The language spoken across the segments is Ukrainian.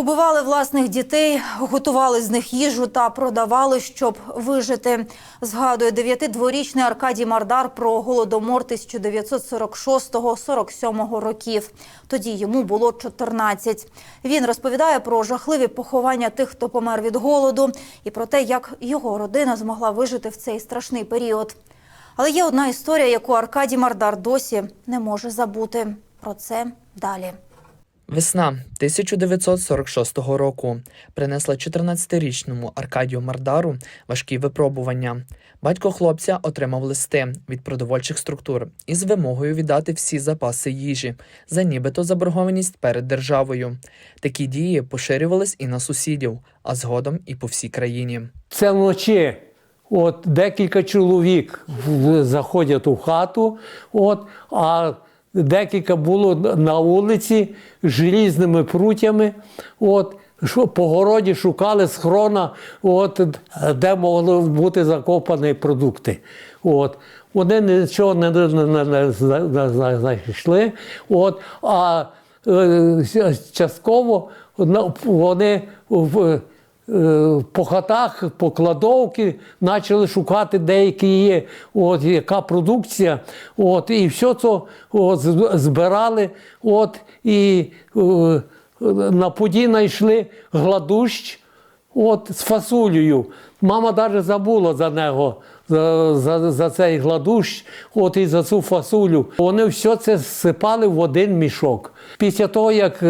Убивали власних дітей, готували з них їжу та продавали, щоб вижити. Згадує 9-дворічний Аркадій Мардар про голодомор 1946-47 років. Тоді йому було 14. Він розповідає про жахливі поховання тих, хто помер від голоду, і про те, як його родина змогла вижити в цей страшний період. Але є одна історія, яку Аркадій Мардар досі не може забути. Про це далі. Весна 1946 року принесла 14-річному Аркадію Мардару важкі випробування. Батько хлопця отримав листи від продовольчих структур із вимогою віддати всі запаси їжі за нібито заборгованість перед державою. Такі дії поширювались і на сусідів, а згодом і по всій країні. Це вночі. От декілька чоловік заходять у хату, от, а декілька було на вулиці з желізними прутями. От, по городі шукали схрона, от, де могли бути закопані продукти. От. Вони нічого не, не, не, не, зна- не знайшли. От, а е, частково вони в, по хатах, по кладовки почали шукати деякі є, от, яка продукція. От, і все це от, збирали. От, і е, на поді знайшли гладущ от, з фасолею. Мама навіть забула за нього, за, за, за цей гладущ, от і за цю фасолю. Вони все це сипали в один мішок. Після того, як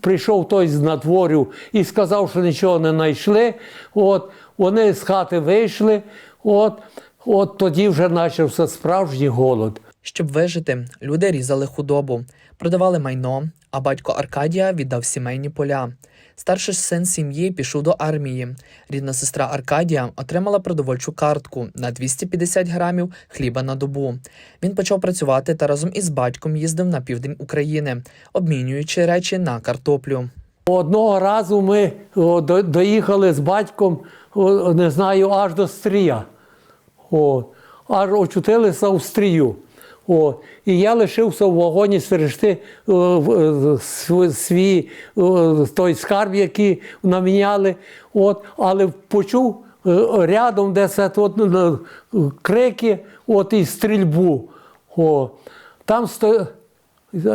прийшов той з надворю і сказав, що нічого не знайшли, от, вони з хати вийшли, от, от тоді вже почався справжній голод. Щоб вижити, люди різали худобу, продавали майно, а батько Аркадія віддав сімейні поля. Старший син сім'ї пішов до армії. Рідна сестра Аркадія отримала продовольчу картку на 250 грамів хліба на добу. Він почав працювати та разом із батьком їздив на південь України, обмінюючи речі на картоплю. Одного разу ми о, до- доїхали з батьком, о, не знаю, аж до Стрія. О, аж очутилися в Стрію. О, і я лишився в вагоні в- е, св- свій той скарб, який наміняли. От, але почув е, рядом десь от, е, крики от, і стрільбу. О, там сто...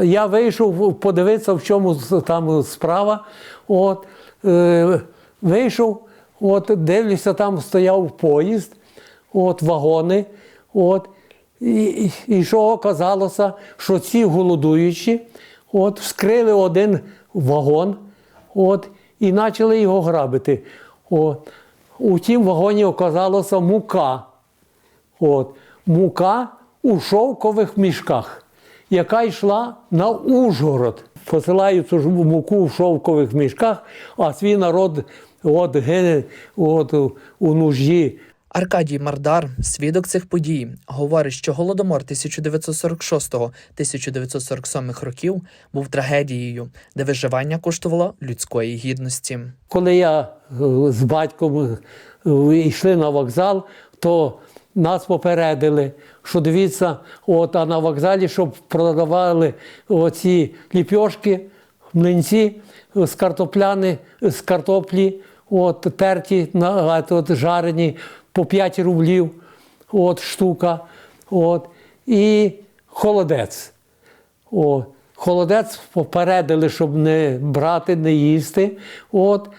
Я вийшов подивитися, в чому там справа. От, е, вийшов, от, дивлюся, там стояв поїзд, от, вагони. От, і, що оказалося, що ці голодуючі от, вскрили один вагон от, і почали його грабити. От. У тім вагоні оказалася мука. От, мука у шовкових мішках, яка йшла на Ужгород. Посилають цю муку в шовкових мішках, а свій народ от, гине от, у нужді. Аркадій Мардар, свідок цих подій, говорить, що голодомор 1946-1947 років був трагедією, де виживання коштувало людської гідності. Коли я е, з батьком е, йшли на вокзал, то нас попередили, що дивіться, от, а на вокзалі, щоб продавали оці ліпьошки, млинці з картопляни, з картоплі, от, терті, на, от, жарені по 5 рублів от, штука. От, і холодець. О, холодець попередили, щоб не брати, не їсти. От,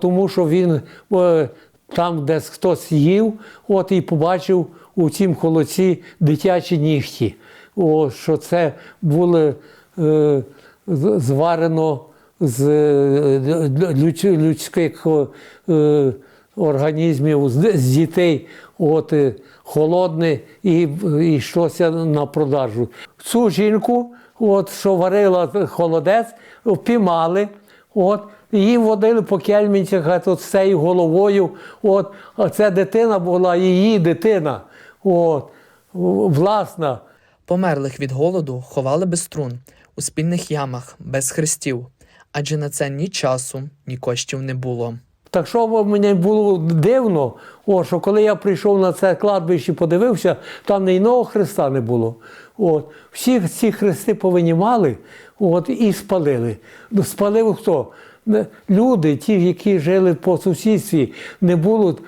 тому що він е, там десь хтось їв, от, і побачив у цім холодці дитячі нігті. О, що це було е, зварено з е, людських е, організмів, з, дітей, от, е, холодне і, і йшлося на продажу. Цю жінку, от, що варила холодець, впіймали. От, її водили по кельмінцях з цією головою. От, а це дитина була її дитина. От, власна. Померлих від голоду ховали без струн, у спільних ямах, без хрестів, адже на це ні часу, ні коштів не було. Так що мені було дивно, о, що коли я прийшов на це кладбище, подивився, там ні одного хреста не було. От. Всі ці хрести повинімали от, і спалили. Спалив хто? люди, ті, які жили по сусідстві, не було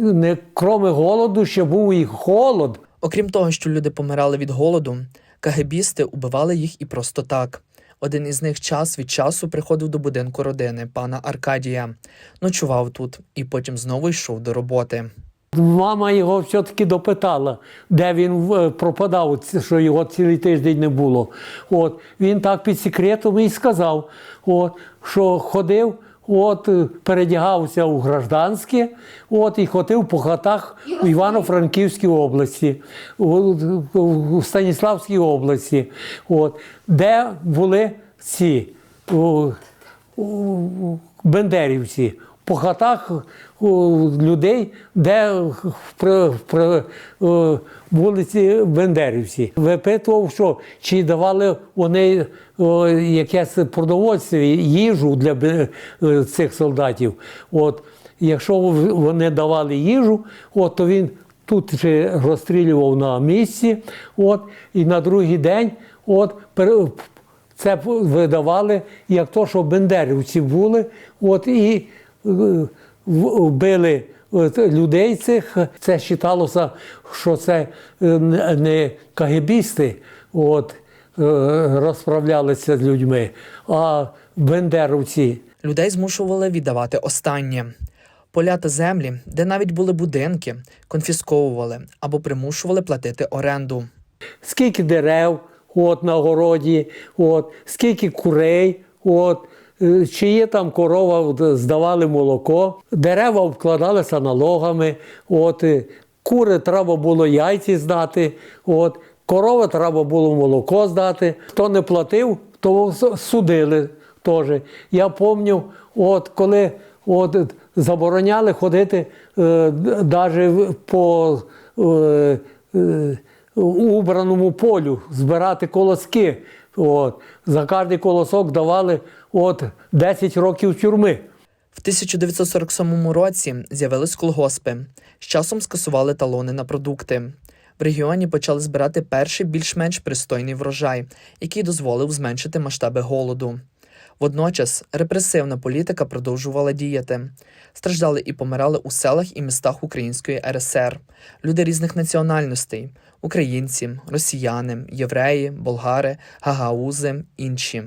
не кроме голоду, ще був і холод. Окрім того, що люди помирали від голоду, кагебісти убивали їх і просто так. Один із них час від часу приходив до будинку родини пана Аркадія, ночував тут і потім знову йшов до роботи. Мама його все-таки допитала, де він е, пропадав, що його цілий тиждень не було. От, він так під секретом і сказав, от, що ходив, от, е, передягався у гражданське, от, і ходив по хатах у Івано-Франківській області, у, Станіславській області, от, де були ці бендерівці. По хатах у, людей, де при е, вулиці Бендерівці. Випитував, що чи давали вони о, якесь продовольство, їжу для е, цих солдатів. От, якщо вони давали їжу, от, то він тут же розстрілював на місці, от, і на другий день от, це видавали як то, що бендерівці були, от і е, в- вбили людей цих. Це вважалося, що це е, не кагебісти от, е, розправлялися з людьми, а бендеровці. Людей змушували віддавати останнє. Поля та землі, де навіть були будинки, конфісковували або примушували платити оренду. скільки дерев от, на городі, от, скільки курей, от, е, чи є там корова, здавали молоко, дерева обкладалися налогами, от, е, кури треба було яйці здати, от, корова треба було молоко здати. Хто не платив, то судили теж. Я пам'ятаю, от, коли от, забороняли ходити навіть по е, е, убраному полю, збирати колоски. От. За кожний колосок давали от, 10 років тюрми. В 1947 році з'явились колгоспи. З часом скасували талони на продукти. В регіоні почали збирати перший більш-менш пристойний врожай, який дозволив зменшити масштаби голоду. Водночас репресивна політика продовжувала діяти. Страждали і помирали у селах і містах Української РСР, люди різних національностей українці, росіяни, євреї, болгари, гагаузи, інші.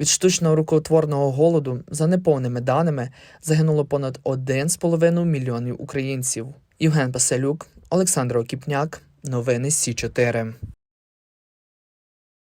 Від штучного рукотворного голоду, за неповними даними, загинуло понад 1,5 мільйонів українців. Євген Паселюк, Олександр Окіпняк, новини Сі 4